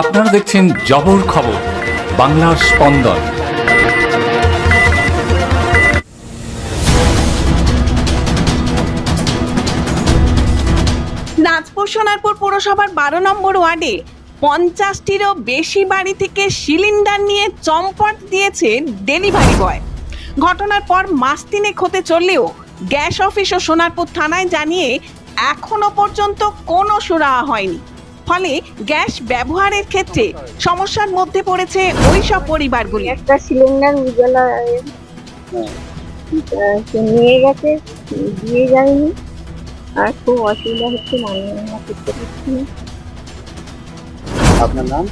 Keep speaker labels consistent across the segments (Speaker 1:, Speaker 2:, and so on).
Speaker 1: আপনারা দেখছেন জবর খবর, বাংলার স্পন্দন।
Speaker 2: নাজপুর সোনারপুর পুরসভার বারো নম্বর ওয়ার্ডে পঞ্চাশটিরও বেশি বাড়ি থেকে সিলিন্ডার নিয়ে চম্পট দিয়েছে ডেলিভারি বয়। ঘটনার পর মাস তিনেক হতে চললেও গ্যাস অফিস ও সোনারপুর থানায় জানিয়ে এখনও পর্যন্ত কোনো সুরাহা হয়নি। ফলে গ্যাস ব্যবহারের ক্ষেত্রে সমস্যার মধ্যে পড়েছে ওই সব পরিবারগুলি।
Speaker 3: একটা সিলিন্ডার উজালা নিয়ে গেছে দিয়ে যায়নি। আর খুব অসুবিধা হচ্ছে করতে পারছি না।
Speaker 4: আপনার নাম?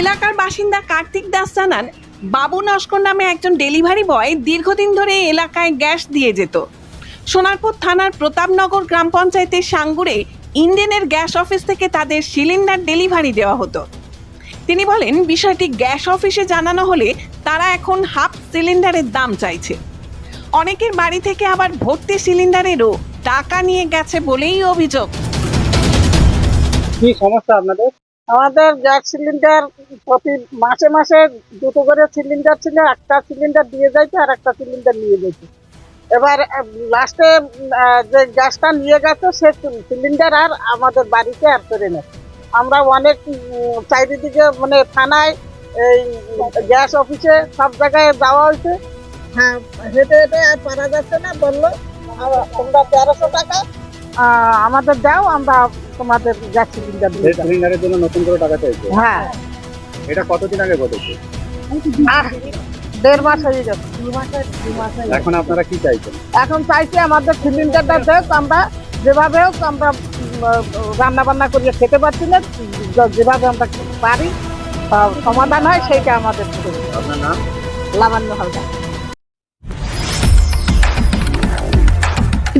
Speaker 2: এলাকার বাসিন্দা কার্তিক দাস জানান বাবু নস্কর নামে একজন ডেলিভারি বয় দীর্ঘদিন ধরে এলাকায় গ্যাস দিয়ে যেত। সোনারপুর থানার প্রতাপনগর গ্রাম পঞ্চায়েতের সাঙ্গুরে ইন্ডেনের গ্যাস অফিস থেকে তাদের সিলিন্ডার ডেলিভারি দেওয়া হতো। তিনি বলেন বিষয়টি গ্যাস অফিসে জানানো হলে তারা এখন হাফ সিলিন্ডারের দাম চাইছে। অনেকের বাড়ি থেকে আবার ভর্তি সিলিন্ডারেরও টাকা নিয়ে গেছে বলেই অভিযোগ।
Speaker 4: কি সমস্যা আপনাদের?
Speaker 5: আমাদের গ্যাস সিলিন্ডার প্রতি মাসে মাসে দুটো করে সিলিন্ডার ছিল একটা সিলিন্ডার দিয়ে যাইছে আর একটা সিলিন্ডার নিয়ে যাইছে এবার লাস্টে যে গ্যাসটা নিয়ে গেছে সে সিলিন্ডার আর আমাদের বাড়িতে আর করে না আমরা অনেক চারিদিকে মানে থানায় এই গ্যাস অফিসে সব জায়গায় যাওয়া হয়েছে। হ্যাঁ হেঁটে হেঁটে আর পারা যাচ্ছে না বলল তোমরা তেরোশো টাকা আমাদের দাও আমরা তোমাদের গ্যাস সিলিন্ডার
Speaker 4: সিলিন্ডারের জন্য নতুন করে টাকা চাইছে?
Speaker 5: হ্যাঁ।
Speaker 4: এটা কতদিন আগে ঘটেছে?
Speaker 5: দেড় মাস হয়ে যাবে দু মাস দু মাস
Speaker 4: এখন আপনারা কি চাইছেন?
Speaker 5: এখন চাইছি আমাদের সিলিন্ডারটা দেখ আমরা যেভাবে হোক আমরা রান্না বান্না করিয়ে খেতে পারছি না যেভাবে আমরা পারি সমাধান হয় সেইটা আমাদের লাভান্য হালকা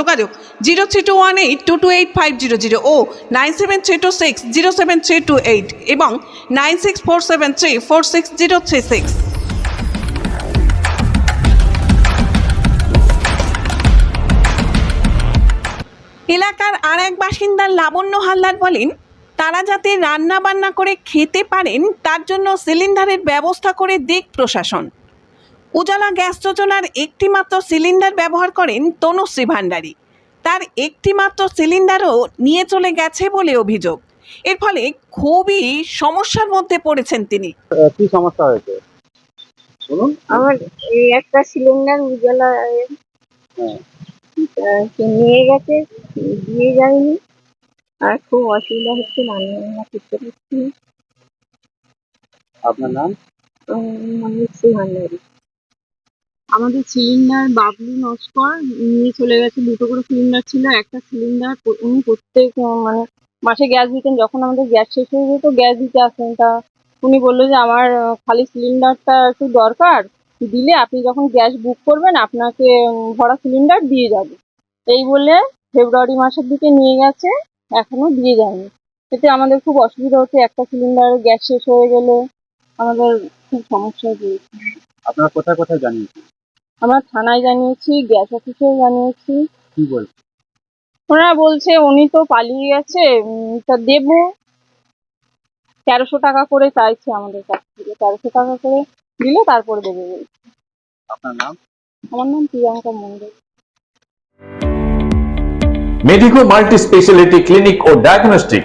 Speaker 2: যোগাযোগ zero three two one eight two two eight five zero zero ও nine seven three two six zero seven three two eight এবং nine six four seven three four six zero three six. এলাকার আর এক বাসিন্দার লাবণ্য হালদার বলেন, তারা যাতে রান্না বান্না করে খেতে পারেন, তার জন্য সিলিন্ডারের ব্যবস্থা করে দিক প্রশাসন। উজালা গ্যাস যোজনার একটিমাত্র সিলিন্ডার ব্যবহার করেন তনুশ্রী ভান্ডারী তার একটিমাত্র সিলিন্ডারও নিয়ে চলে গেছে বলে অভিযোগ। এর ফলে খুবই সমস্যার মধ্যে পড়েছেন তিনি।
Speaker 4: কি সমস্যা হয়েছে? শুনুন
Speaker 3: আমার এই একটা সিলিন্ডার উজালা
Speaker 4: হ্যাঁ।
Speaker 3: নিয়ে গেছে দিয়ে যায়নি। আর খুব অসুবিধা হচ্ছে রান্না করতে পারছি
Speaker 4: আপনার নাম?
Speaker 3: মৃত্যু ভান্ডারী
Speaker 6: আমাদের সিলিন্ডার বাবলু নস্কর নিয়ে চলে গেছে, দুটো করে সিলিন্ডার ছিল, একটা সিলিন্ডার উনি প্রত্যেক মানে মাসে গ্যাস দিতেন, যখন আমাদের গ্যাস শেষ হয়ে যেত গ্যাস দিতে আসেন তা উনি বলল যে, আমার খালি সিলিন্ডারটা একটু দরকার, দিলে আপনি যখন গ্যাস বুক করবেন, আপনাকে ভরা সিলিন্ডার দিয়ে যাবে। এই বলে ফেব্রুয়ারি মাসের দিকে নিয়ে গেছে, এখনও দিয়ে যায়নি। এতে আমাদের খুব অসুবিধা হচ্ছে, একটা সিলিন্ডার গ্যাস শেষ হয়ে গেলে আমাদের খুব সমস্যা হয়েছে
Speaker 4: আপনারা কোথায় কোথায় জানিয়েছেন?
Speaker 6: আমরা থানায় জানিয়েছি গ্যাস অফিসেও জানিয়েছি।
Speaker 4: কি বলছেন
Speaker 6: ওনারা বলছে উনি তো পালিয়ে গেছে উম, তা দেব। তেরোশো টাকা করে চাইছে আমাদের কাছ থেকে। তেরোশো টাকা করে দিলে তারপরে দেবে বলছে।
Speaker 4: আপনার নাম?
Speaker 6: আমার নাম Priyanka Mondal
Speaker 7: Medico multi speciality clinic ও ডায়াগনস্টিক